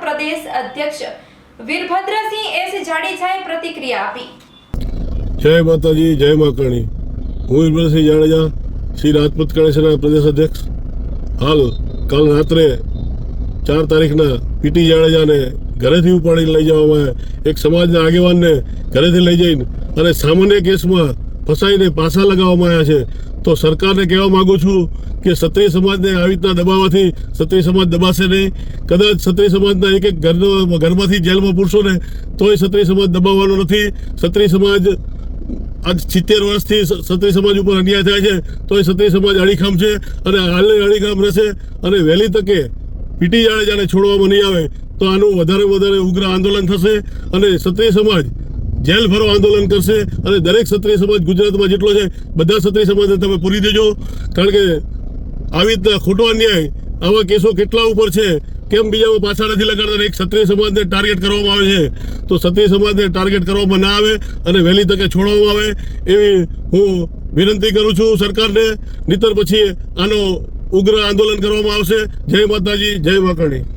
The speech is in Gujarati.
પ્રદેશ અધ્યક્ષ વીરભદ્રસિંહ એસ જાડેજાએ પ્રતિક્રિયા આપી. જય માતાજી, જય માકરણી હું વીરભદ્રસિંહ જાડેજા, શ્રી રાજપૂત ગણેશના પ્રદેશ અધ્યક્ષ. હાલ, કાલ રાત્રે ચાર તારીખના પીટી જાડેજાને ઘરેથી ઉપાડીને લઈ જવામાં એક સમાજના આગેવાનને ઘરેથી લઈ જઈને અને સામાન્ય કેસમાં ફસાઈને પાછા લગાવવામાં આવ્યા છે. તો સરકારને કહેવા માગું છું કે ક્ષત્રિય સમાજને આવી રીતના દબાવવાથી ક્ષત્રિય સમાજ દબાશે નહીં. કદાચ ક્ષત્રિય સમાજના એક એક ઘરનો, ઘરમાંથી જેલમાં પૂરશો ને, તોય ક્ષત્રિય સમાજ દબાવવાનો નથી. ક્ષત્રિય સમાજ આજ સિત્તેર વર્ષથી ક્ષત્રિય સમાજ ઉપર અન્યાય થાય છે તો એ ક્ષત્રિય સમાજ અડીખામ છે અને હાલે અડીખામ રહેશે. અને વહેલી તકે પીટી જાડેજાને છોડવામાં નહીં આવે, તો આનું વધારે વધારે ઉગ્ર આંદોલન થશે. અને ક્ષત્રિય સમાજ જેલ ભરો આંદોલન કરશે અને દરેક ક્ષત્રિય સમાજ ગુજરાતમાં જેટલો છે, બધા ક્ષત્રિય સમાજને તમે પૂરી દેજો. કારણ કે આવી રીતના ખોટો અન્યાય, આવા કેસો કેટલા ઉપર છે, કેમ બીજામાં પાછા નથી લગાડતા? એક ક્ષત્રિય સમાજને ટાર્ગેટ કરવામાં આવે છે. તો ક્ષત્રિય સમાજને ટાર્ગેટ કરવામાં ના આવે અને વહેલી તકે છોડવામાં આવે એવી હું વિનંતી કરું છું સરકારને. નીતર પછી આનો ઉગ્ર આંદોલન કરવામાં આવશે. જય માતાજી, જય માકરણી